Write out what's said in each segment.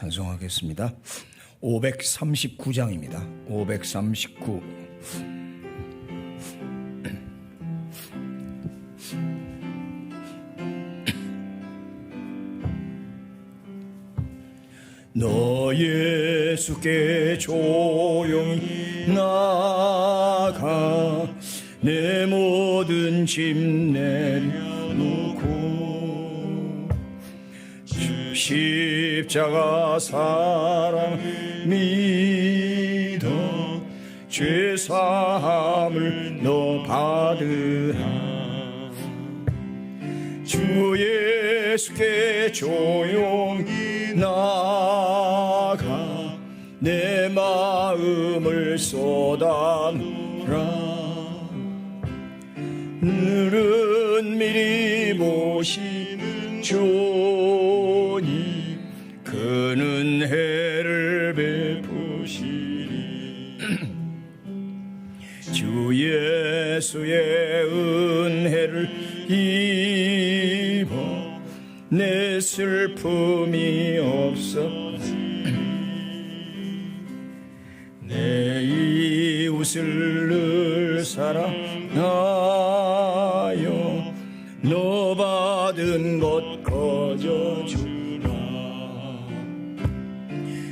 찬송하겠습니다. 539장입니다. 539. 너 예수께 조용히 나가 내 모든 짐 내려놓고 주 십자가 사랑 믿어 죄 사함을 너 받으라. 주 예수께 조용히 나가 내 마음을 쏟아놓으라. 늘은 미리 보시는 주 슬픔이 없어. 내 이웃을 늘 사랑하여 너 받은 것 거저 주라.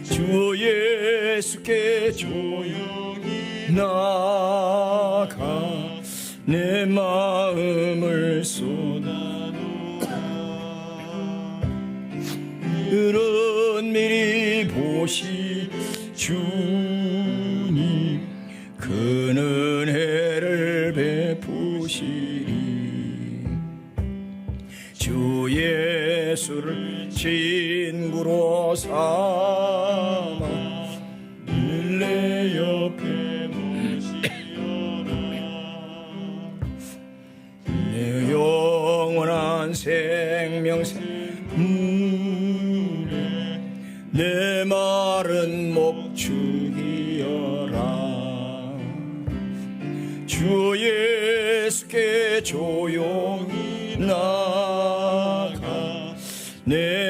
주 예수께 조용히 나가 내 마음을 쏟아놓아 그런 미리 보시 주 내 마른 목 죽이어라. 주 예수께 조용히 나가. 내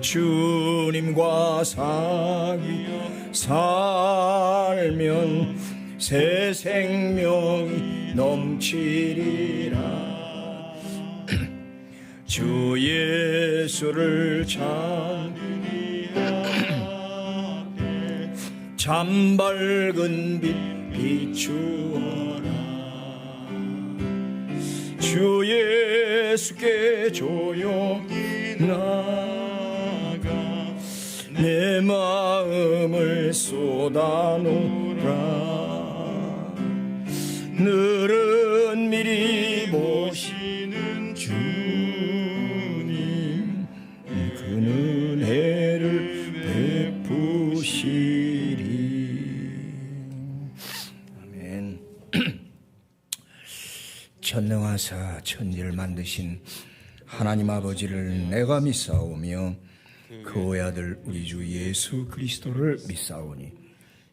주님과 사귀어 살면 새 생명이 넘치리라. 주 예수를 찬양하되 참 밝은 빛 비추어라. 주 예수께 조용히 나가 내 마음을 쏟아놓으라. 늘은 미리 보시는 주님 그는 해를 베푸시리. 아멘. 전능하사 천지를 만드신 하나님 아버지를 내가 믿사오며 그 외아들 우리 주 예수 그리스도를 믿사오니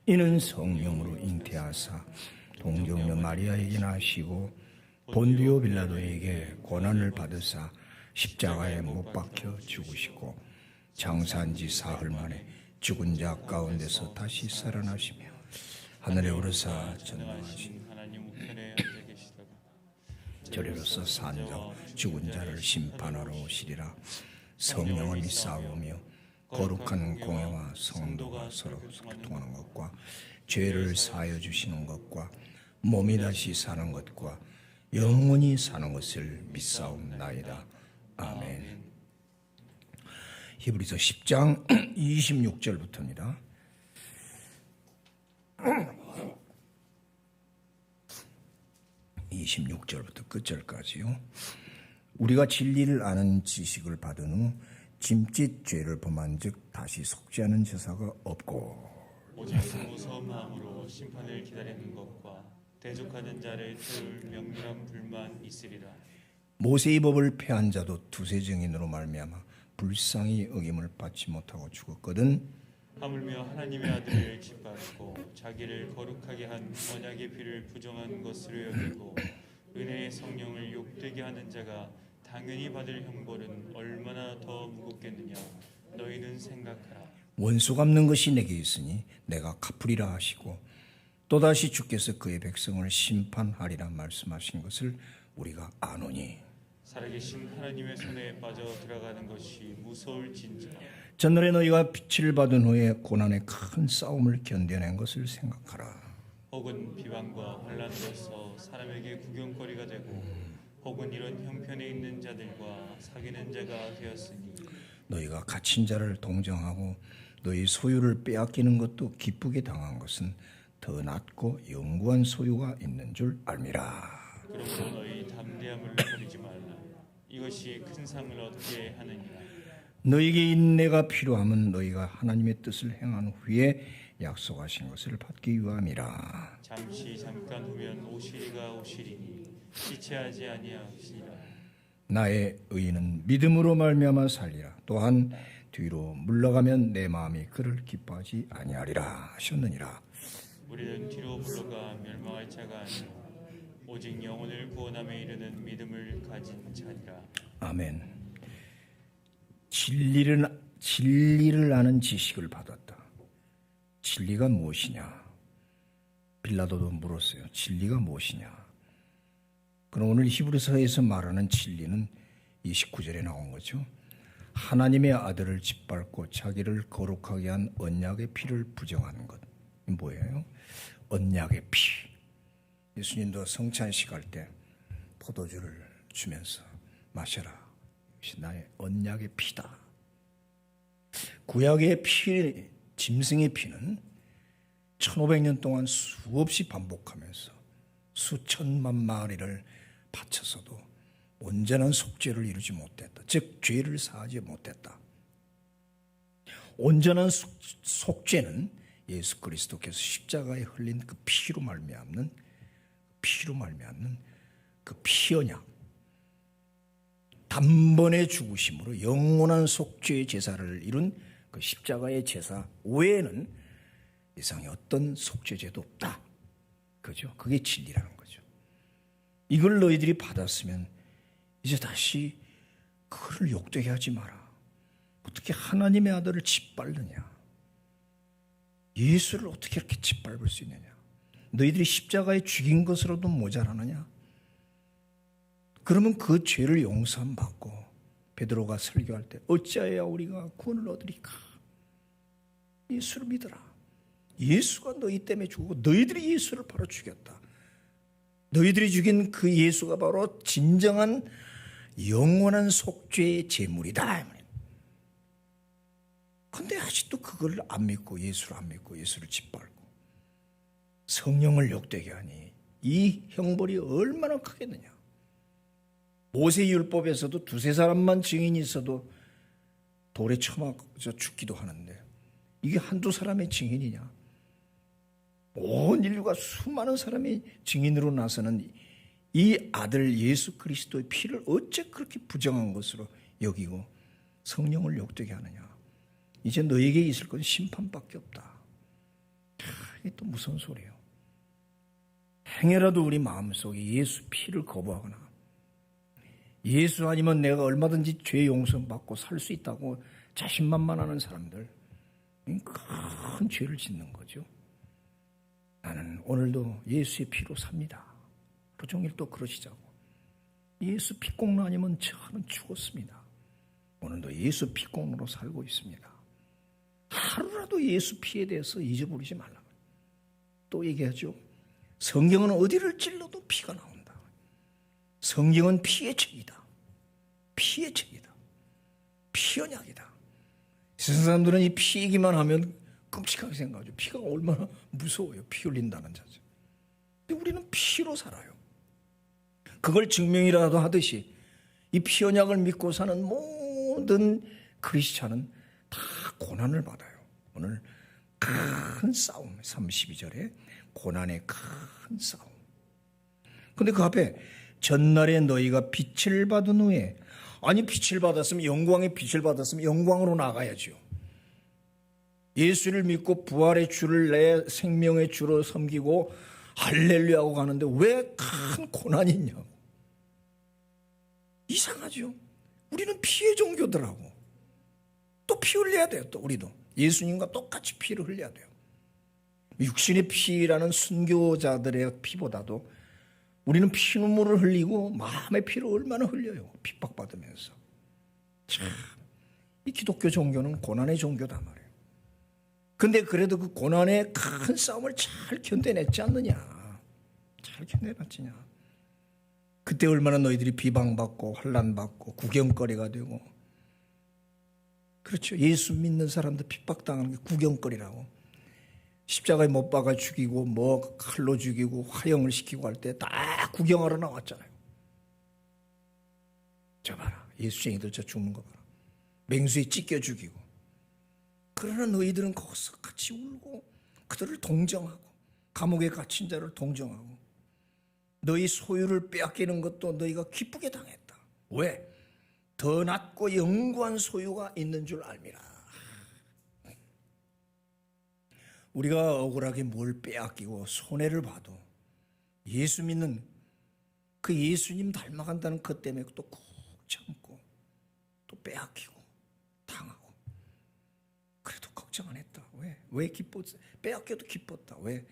이는 성령으로 잉태하사 동정녀 마리아에게 나시고 본디오 빌라도에게 고난을 받으사 십자가에 못 박혀 죽으시고 장사한 지 사흘 만에 죽은 자 가운데서 다시 살아나시며 하늘에 오르사 전능하신 하나님 우편에 앉아 계시다가 저리로서 산적 죽은 자를 심판하러 오시리라 성령을 믿사오며 거룩한 공예와 성도가 서로 교통하는 것과 죄를 사하여 주시는 것과 몸이 다시 사는 것과 영원히 사는 것을 믿사옵나이다. 아멘. 히브리서 10장 26절부터입니다. 26절부터 끝절까지요. 우리가 진리를 아는 지식을 받은 후 짐짓 죄를 범한즉 다시 속지 않은 제사가 없고 오직 무서운 마음으로 심판을 기다리는 것과 대적하는 자를 태울 명령한 불만 있으리라. 모세의 법을 폐한 자도 두세 증인으로 말미암아 불쌍히 어김을 받지 못하고 죽었거든 하물며 하나님의 아들을 짓밟고 자기를 거룩하게 한 언약의 피를 부정한 것으로 여기고 은혜의 성령을 욕되게 하는 자가 당연히 받을 형벌은 얼마나 더 무겁겠느냐. 너희는 생각하라. 원수 갚는 것이 내게 있으니 내가 갚으리라 하시고 또다시 주께서 그의 백성을 심판하리라 말씀하신 것을 우리가 아노니. 살아계신 하나님의 손에 빠져 들어가는 것이 무서울진저 전날에 너희가 빛을 받은 후에 고난의 큰 싸움을 견뎌낸 것을 생각하라. 혹은 비방과 환란으로서 사람에게 구경거리가 되고 혹은 이런 형편에 있는 자들과 사귀는 자가 되었으니 너희가 갇힌 자를 동정하고 너희 소유를 빼앗기는 것도 기쁘게 당한 것은 더 낫고 영구한 소유가 있는 줄 알미라. 그러므로 너희 담대함을 버리지 말라 이것이 큰 상을 얻게 하느니라 너희에게 인내가 필요하면 너희가 하나님의 뜻을 행한 후에 약속하신 것을 받기 위함이라. 잠시 잠깐 후면 오시리가 오시리니 지체하지 아니하시니라 나의 의인은 믿음으로 말미암아 살리라. 또한 뒤로 물러가면 내 마음이 그를 기뻐하지 아니하리라 하셨느니라. 우리는 뒤로 물러가 멸망할 자가 아니요 오직 영혼을 구원함에 이르는 믿음을 가진 자니라 아멘. 진리를 진리를 아는 지식을 받았다. 진리가 무엇이냐? 빌라도도 물었어요. 진리가 무엇이냐? 그럼 오늘 히브리서에서 말하는 진리는 29절에 나온 거죠. 하나님의 아들을 짓밟고 자기를 거룩하게 한 언약의 피를 부정하는 것. 이 뭐예요? 언약의 피. 예수님도 성찬식 할 때 포도주를 주면서 마셔라. 나의 언약의 피다. 구약의 피, 짐승의 피는 1500년 동안 수없이 반복하면서 수천만 마리를 바쳐서도 온전한 속죄를 이루지 못했다. 즉 죄를 사하지 못했다. 온전한 속, 속죄는 예수 그리스도께서 십자가에 흘린 그 피로 말미암는 피로 말미암는 그 피언약 단번에 죽으심으로 영원한 속죄의 제사를 이룬 그 십자가의 제사 외에는 이상의 어떤 속죄제도 없다. 그죠? 그게 진리라는 거죠. 이걸 너희들이 받았으면 이제 다시 그를 욕되게 하지 마라. 어떻게 하나님의 아들을 짓밟느냐? 예수를 어떻게 이렇게 짓밟을 수 있느냐? 너희들이 십자가에 죽인 것으로도 모자라느냐? 그러면 그 죄를 용서함 받고 베드로가 설교할 때 어찌하여 우리가 구원을 얻으리까? 예수를 믿어라. 예수가 너희 때문에 죽고 너희들이 예수를 바로 죽였다. 너희들이 죽인 그 예수가 바로 진정한 영원한 속죄의 제물이다. 근데 아직도 그걸 안 믿고 예수를 안 믿고 예수를 짓밟고 성령을 욕되게 하니 이 형벌이 얼마나 크겠느냐. 모세 율법에서도 두세 사람만 증인이 있어도 돌에 쳐맞아 죽기도 하는데 이게 한두 사람의 증인이냐? 온 인류가 수많은 사람이 증인으로 나서는 이 아들 예수 그리스도의 피를 어째 그렇게 부정한 것으로 여기고 성령을 욕되게 하느냐? 이제 너에게 있을 건 심판밖에 없다. 이게 또 무슨 소리예요? 행여라도 우리 마음속에 예수 피를 거부하거나 예수 아니면 내가 얼마든지 죄 용서 받고 살 수 있다고 자신만만하는 사람들 큰 죄를 짓는 거죠. 나는 오늘도 예수의 피로 삽니다. 하루 종일 또 그러시자고. 예수 피공로 아니면 저는 죽었습니다. 오늘도 예수 피공로로 살고 있습니다. 하루라도 예수 피에 대해서 잊어버리지 말라. 또 얘기하죠. 성경은 어디를 찔러도 피가 나온다. 성경은 피의 책이다. 피의 책이다. 피언약이다. 세상 사람들은 이피 얘기만 하면 끔찍하게 생각하죠. 피가 얼마나 무서워요. 피 흘린다는 자체. 근데 우리는 피로 살아요. 그걸 증명이라도 하듯이 이 피언약을 믿고 사는 모든 크리스찬은 다 고난을 받아요. 오늘 큰 싸움, 32절에 고난의 큰 싸움. 근데 그 앞에 전날에 너희가 빛을 받은 후에 아니 빛을 받았으면 영광의 빛을 받았으면 영광으로 나가야죠. 예수를 믿고 부활의 주를 내 생명의 주로 섬기고 할렐루야하고 가는데 왜 큰 고난이 있냐고. 이상하죠. 우리는 피의 종교들하고 또 피 흘려야 돼요. 또 우리도 예수님과 똑같이 피를 흘려야 돼요. 육신의 피라는 순교자들의 피보다도 우리는 피눈물을 흘리고 마음의 피를 얼마나 흘려요. 핍박받으면서. 참, 이 기독교 종교는 고난의 종교다 말이에요. 근데 그래도 그 고난의 큰 싸움을 잘 견뎌냈지 않느냐. 잘 견뎌냈지냐. 그때 얼마나 너희들이 비방받고 환란받고 구경거리가 되고 그렇죠. 예수 믿는 사람들 핍박당하는 게 구경거리라고. 십자가에 못 박아 죽이고 뭐 칼로 죽이고 화형을 시키고 할 때 다 구경하러 나왔잖아요. 저 봐라. 예수쟁이들 저 죽는 거 봐라. 맹수에 찢겨 죽이고. 그러나 너희들은 거기서 같이 울고 그들을 동정하고 감옥에 갇힌 자를 동정하고 너희 소유를 빼앗기는 것도 너희가 기쁘게 당했다. 왜? 더 낫고 영구한 소유가 있는 줄 알미라. 우리가 억울하게 뭘 빼앗기고 손해를 봐도 예수 믿는 그 예수님 닮아간다는 것 때문에 또 꾹 참고 또 빼앗기고 당하고 그래도 걱정 안 했다. 왜? 왜 기뻤어? 빼앗겨도 기뻤다. 왜?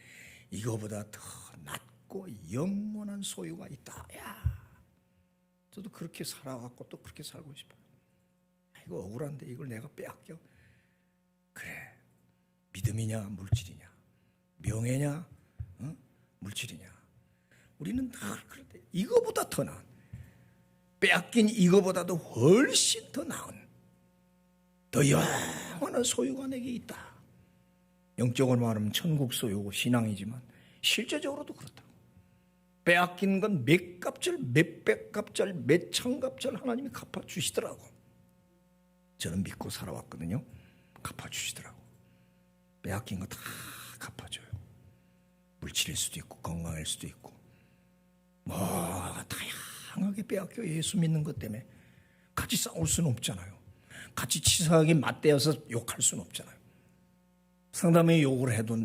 이거보다 더 낫고 영원한 소유가 있다. 야, 저도 그렇게 살아왔고 또 그렇게 살고 싶어요. 아, 이거 억울한데 이걸 내가 빼앗겨? 그래. 믿음이냐 물질이냐? 명예냐? 어? 물질이냐? 우리는 늘 그런데 이거보다 더 나은 빼앗긴 이거보다도 훨씬 더 나은 더 영원한 소유가 내게 있다. 영적으로 말하면 천국 소유고 신앙이지만 실제적으로도 그렇다 빼앗긴 건몇 값절 몇백 값절 몇천 값절 하나님이 갚아주시더라고. 저는 믿고 살아왔거든요. 갚아주시더라고 빼앗긴 거 다 갚아줘요. 물질일 수도 있고 건강일 수도 있고 뭐 다양하게 빼앗겨 예수 믿는 것 때문에 같이 싸울 수는 없잖아요. 같이 치사하게 맞대어서 욕할 수는 없잖아요. 상담에 욕을 해도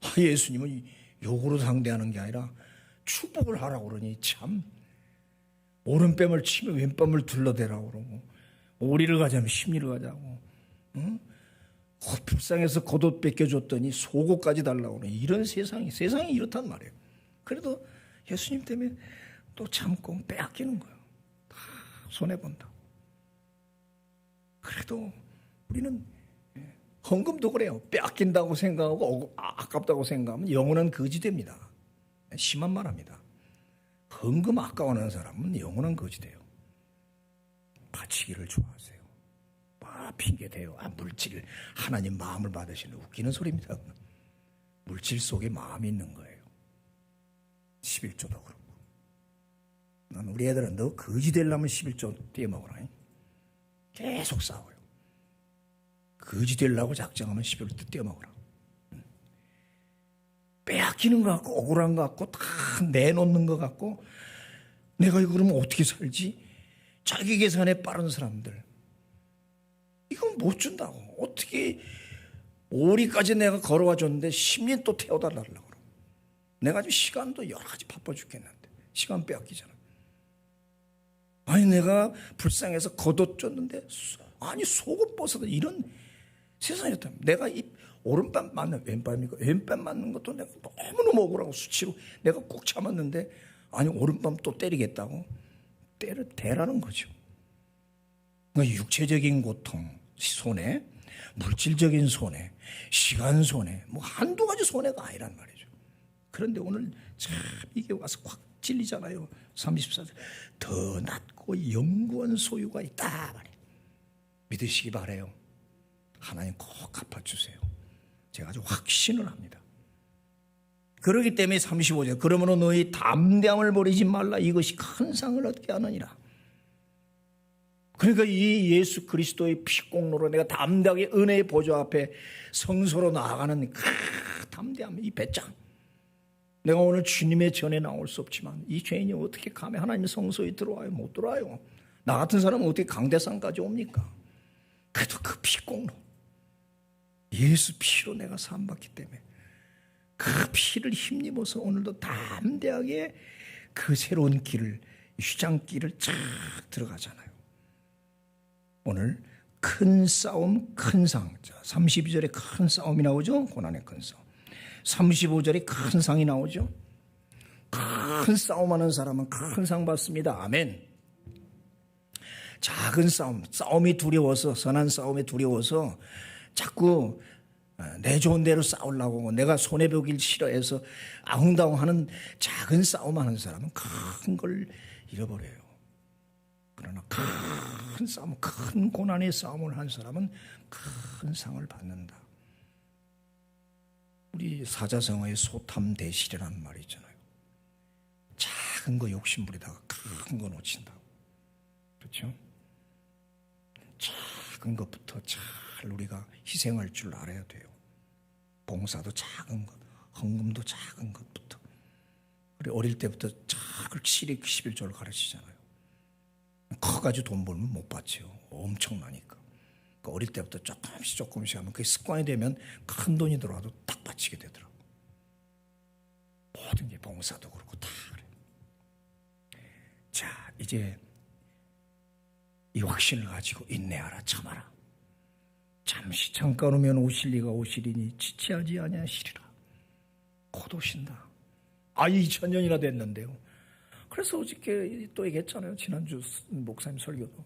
아, 예수님은 욕으로 상대하는 게 아니라 축복을 하라고 그러니 참 오른뺨을 치면 왼뺨을 둘러대라고 그러고 오리를 가자면 심리를 가자고 응? 어, 불쌍해서 겉옷 뺏겨줬더니 속옷까지 달라고 그러니 이런 세상이 세상이 이렇단 말이에요. 그래도 예수님 때문에 또 참고 빼앗기는 거예요. 다 손해 본다. 그래도 우리는 예, 헌금도 그래요. 빼앗긴다고 생각하고 어, 아, 아깝다고 생각하면 영혼은 거지 됩니다. 심한 말합니다. 헌금 아까워하는 사람은 영원한 거지 돼요. 바치기를 좋아하세요. 아, 핑계 대요. 아, 물질 하나님 마음을 받으시는 웃기는 소리입니다. 물질 속에 마음이 있는 거예요. 11조도 그렇고. 난 우리 애들은 너 거지 되려면 11조 떼먹어라. 계속 싸워요. 거지 되려고 작정하면 11조 떼먹어라. 빼앗기는 것 같고 억울한 것 같고 다 내놓는 것 같고 내가 이거 그러면 어떻게 살지? 자기 계산에 빠른 사람들 이건 못 준다고. 어떻게 오리까지 내가 걸어와 줬는데 10년 또 태워달라고 그러 내가 지금 시간도 여러 가지 바빠 죽겠는데 시간 빼앗기잖아. 아니 내가 불쌍해서 겉옷 줬는데 아니 속옷 벗어도 이런 세상이었다. 내가 이 오른밤 맞는 왼밤이고 왼밤 맞는 것도 내가 너무너무 억울하고 수치로 내가 꼭 참았는데 아니 오른밤 또 때리겠다고 때를 대라는 거죠. 그러니까 육체적인 고통, 손해, 물질적인 손해, 시간 손해, 뭐 한두 가지 손해가 아니란 말이죠. 그런데 오늘 참 이게 와서 확 찔리잖아요. 34절. 더 낫고 영구한 소유가 있다. 말이에요. 믿으시기 바래요. 하나님 꼭 갚아주세요. 제가 아주 확신을 합니다. 그러기 때문에 35절. 그러므로 너희 담대함을 버리지 말라. 이것이 큰 상을 얻게 하느니라. 그러니까 이 예수 그리스도의 피공로로 내가 담대하게 은혜의 보좌 앞에 성소로 나아가는 그 담대함, 이 배짱. 36절. 너희는 그 피를 흘리심으로 내 이름을 거룩하게 하고 그 이름을 받들어 내가 오늘 주님의 전에 나올 수 없지만 이 죄인이 어떻게 감히 하나님의 성소에 들어와요? 못 들어와요. 나 같은 사람은 어떻게 강대상까지 옵니까? 그래도 그 피공로 예수 피로 내가 사함받기 때문에 그 피를 힘입어서 오늘도 담대하게 그 새로운 길을 휴장길을 쫙 들어가잖아요. 오늘 큰 싸움, 큰 상. 자, 32절에 큰 싸움이 나오죠? 고난의 큰 싸움. 35절에 큰 상이 나오죠? 큰 싸움하는 사람은 큰 상 받습니다. 아멘. 작은 싸움, 싸움이 두려워서, 선한 싸움에 두려워서 자꾸 어, 내 좋은 대로 싸우려고 내가 손해보길 싫어해서 아웅다웅 하는 작은 싸움 하는 사람은 큰 걸 잃어버려요. 그러나 큰 싸움, 큰 고난의 싸움을 한 사람은 큰 상을 받는다. 우리 사자성어의 소탐대실이라는 말이 있잖아요. 작은 거 욕심 부리다가 큰 거 놓친다고. 그렇죠? 작은 것부터 잘 우리가 희생할 줄 알아야 돼요. 봉사도 작은 것, 헌금도 작은 것부터. 우리 어릴 때부터 작을 7일 11조를 가르치잖아요. 커가지고 돈 벌면 못 받죠. 엄청나니까. 그 어릴 때부터 조금씩 조금씩 하면 그게 습관이 되면 큰 돈이 들어와도 딱 바치게 되더라고. 모든 게 봉사도 그렇고 다 그래. 자, 이제 이 확신을 가지고 인내하라 참아라. 잠시 잠깐 오면 오실 리가 오시리니 지체하지 아니하시리라. 곧 오신다. 아, 2000년이나 됐는데요. 그래서 어저께 또 얘기했잖아요. 지난주 목사님 설교도.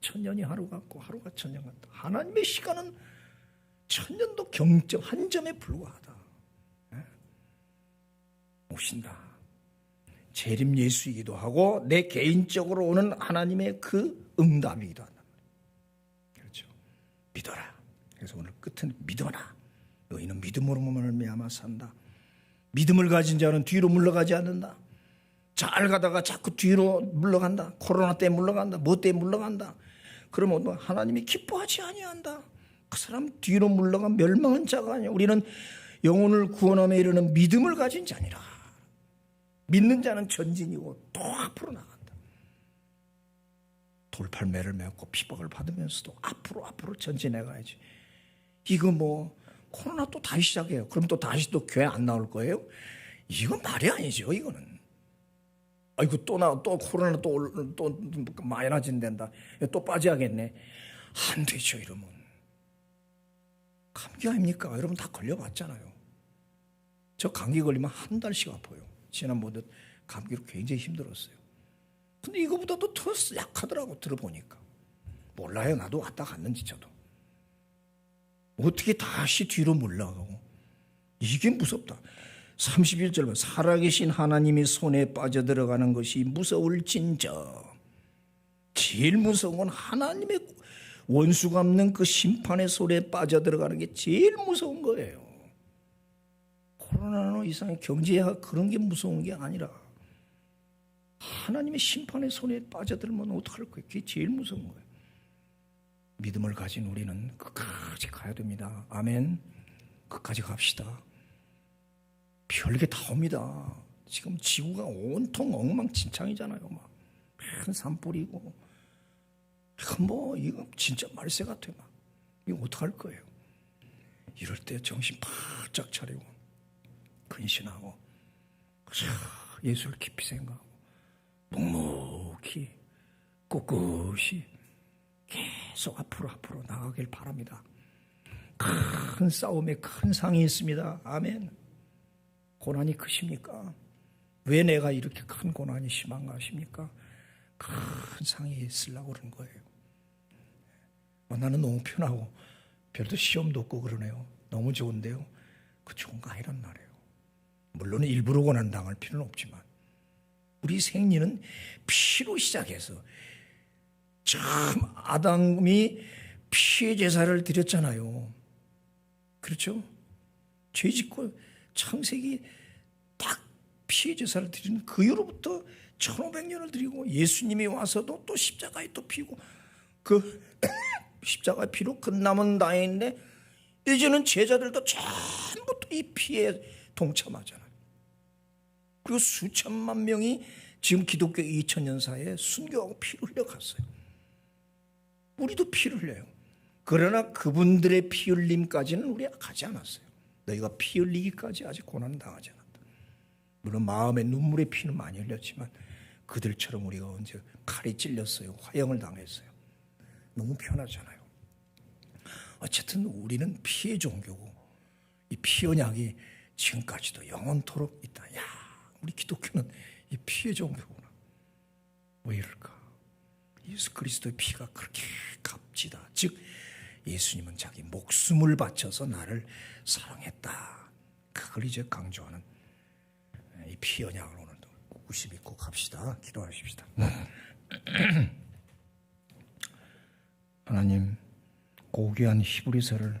천년이 하루 같고 하루가 천년 같다. 하나님의 시간은 천년도 경점 한 점에 불과하다. 예? 오신다. 재림 예수이기도 하고 내 개인적으로 오는 하나님의 그 응답이기도 한다. 그렇죠. 믿어라. 그래서 오늘 끝은 믿어라. 너희는 믿음으로만 말미암아 산다. 믿음을 가진 자는 뒤로 물러가지 않는다. 잘 가다가 자꾸 뒤로 물러간다. 코로나 때문에 물러간다. 뭐 때문에 물러간다. 그러면 뭐 하나님이 기뻐하지 아니한다. 그 사람 뒤로 물러간 멸망한 자가 아니야. 우리는 영혼을 구원함에 이르는 믿음을 가진 자니라. 믿는 자는 전진이고 또 앞으로 나간다. 돌팔매를 메고 피박을 받으면서도 앞으로 앞으로 전진해 가야지. 이거 뭐 코로나 또 다시 시작해요. 그럼 또 다시 또 교회 안 나올 거예요? 이건 말이 아니죠. 이거는. 아이고 또 나 또 코로나 또또 마이너진댄다. 또 빠져야겠네. 안 되죠 이러면. 감기 아닙니까? 여러분 다 걸려봤잖아요. 저 감기 걸리면 한 달씩 아파요. 지난번에 감기로 굉장히 힘들었어요. 근데 이거보다도 더 약하더라고 들어보니까. 몰라요. 나도 왔다 갔는지 저도. 어떻게 다시 뒤로 물러가고. 이게 무섭다. 31절은 살아계신 하나님의 손에 빠져들어가는 것이 무서울진저. 제일 무서운 건 하나님의 원수 갚는 그 심판의 손에 빠져들어가는 게 제일 무서운 거예요. 코로나는 이상의 경제가 그런 게 무서운 게 아니라 하나님의 심판의 손에 빠져들면 어떡할 거예요? 그게 제일 무서운 거예요. 믿음을 가진 우리는 끝까지 가야 됩니다. 아멘. 끝까지 갑시다. 별게 다 옵니다. 지금 지구가 온통 엉망진창이잖아요. 막. 큰 산불이고. 뭐, 이거 진짜 말세 같아. 막. 이거 어떡할 거예요? 이럴 때 정신 바짝 차리고, 근신하고, 예수를 깊이 생각하고, 묵묵히, 꿋꿋이, 계속 앞으로 앞으로 나가길 바랍니다. 큰 싸움에 큰 상이 있습니다. 아멘. 고난이 크십니까? 왜 내가 이렇게 큰 고난이 심한가 하십니까? 큰 상이 있으려고 그런 거예요. 어, 나는 너무 편하고 별도 시험도 없고 그러네요. 너무 좋은데요. 그 좋은 거 아니란 말이에요. 물론 일부러 고난 당할 필요는 없지만 우리 생리는 피로 시작해서 참 아담이 피의 제사를 드렸잖아요. 그렇죠? 죄 짓고 창세기 딱 피의 제사를 드리는 그 이후로부터 1500년을 드리고 예수님이 와서도 또 십자가에 또 피고 그 십자가 피로 끝남은 다행인데 이제는 제자들도 전부 또이 피에 동참하잖아요. 그리고 수천만 명이 지금 기독교 2000년사에 순교하고 피를 흘려갔어요. 우리도 피를 흘려요. 그러나 그분들의 피 흘림까지는 우리가 가지 않았어요. 너희가 피 흘리기까지 아직 고난 당하지 않았다. 물론 마음의 눈물의 피는 많이 흘렸지만 그들처럼 우리가 언제 칼이 찔렸어요. 화형을 당했어요. 너무 편하잖아요. 어쨌든 우리는 피의 종교고 이 피 언약이 지금까지도 영원토록 있다. 야, 우리 기독교는 이 피의 종교구나. 왜 이럴까? 예수 그리스도의 피가 그렇게 값지다. 즉 예수님은 자기 목숨을 바쳐서 나를 사랑했다. 그걸 이제 강조하는 이 피언약을 오늘도 꿋꿋이 믿고 갑시다. 기도하십시다. 하나님 고귀한 히브리서를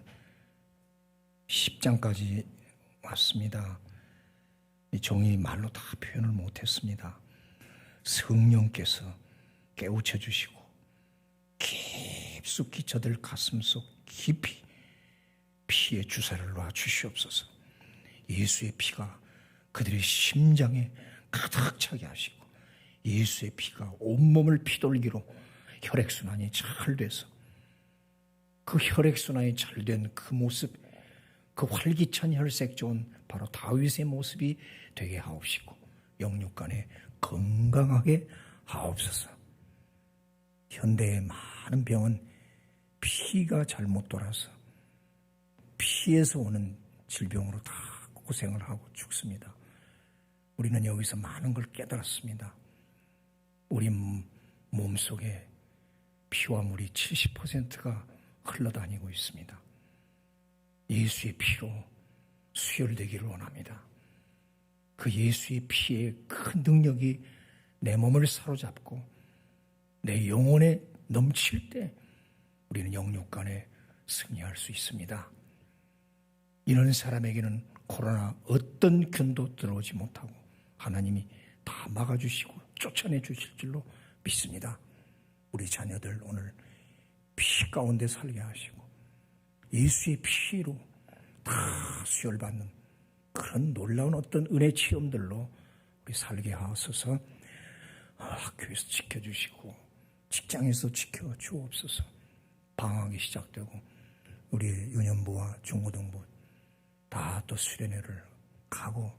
10장까지 왔습니다. 이 종이 말로 다 표현을 못했습니다. 성령께서 깨우쳐 주시고 깊숙이 저들 가슴 속 깊이 피의 주사를 놔 주시옵소서. 예수의 피가 그들의 심장에 가득 차게 하시고 예수의 피가 온몸을 피돌기로 혈액순환이 잘 돼서 그 혈액순환이 잘 된 그 모습, 그 활기찬 혈색 좋은 바로 다윗의 모습이 되게 하옵시고 영육간에 건강하게 하옵소서. 현대의 많은 병은 피가 잘못 돌아서 피에서 오는 질병으로 다 고생을 하고 죽습니다. 우리는 여기서 많은 걸 깨달았습니다. 우리 몸 속에 피와 물이 70%가 흘러다니고 있습니다. 예수의 피로 수혈되기를 원합니다. 그 예수의 피의 큰 능력이 내 몸을 사로잡고 내 영혼에 넘칠 때 우리는 영육 간에 승리할 수 있습니다. 이런 사람에게는 코로나 어떤 균도 들어오지 못하고 하나님이 다 막아주시고 쫓아내 주실 줄로 믿습니다. 우리 자녀들 오늘 피 가운데 살게 하시고 예수의 피로 다 수혈받는 그런 놀라운 어떤 은혜 체험들로 우리 살게 하옵소서 학교에서 지켜주시고 직장에서 지켜 주옵소서 방학이 시작되고 우리 유년부와 중고등부 다 또 수련회를 가고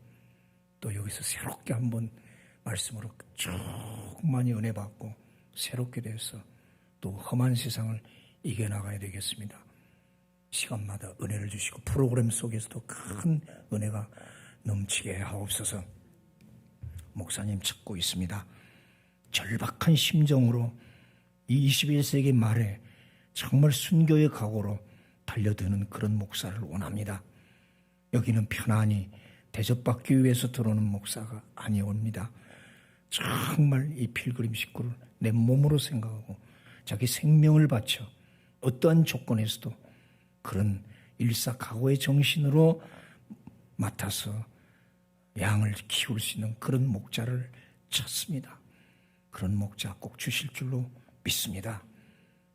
또 여기서 새롭게 한번 말씀으로 쭉 많이 은혜 받고 새롭게 돼서 또 험한 세상을 이겨나가야 되겠습니다. 시간마다 은혜를 주시고 프로그램 속에서도 큰 은혜가 넘치게 하옵소서. 목사님 찾고 있습니다. 절박한 심정으로 이 21세기 말에 정말 순교의 각오로 달려드는 그런 목사를 원합니다. 여기는 편안히 대접받기 위해서 들어오는 목사가 아니옵니다. 정말 이 필그림 식구를 내 몸으로 생각하고 자기 생명을 바쳐 어떠한 조건에서도 그런 일사각오의 정신으로 맡아서 양을 키울 수 있는 그런 목자를 찾습니다. 그런 목자 꼭 주실 줄로 믿습니다.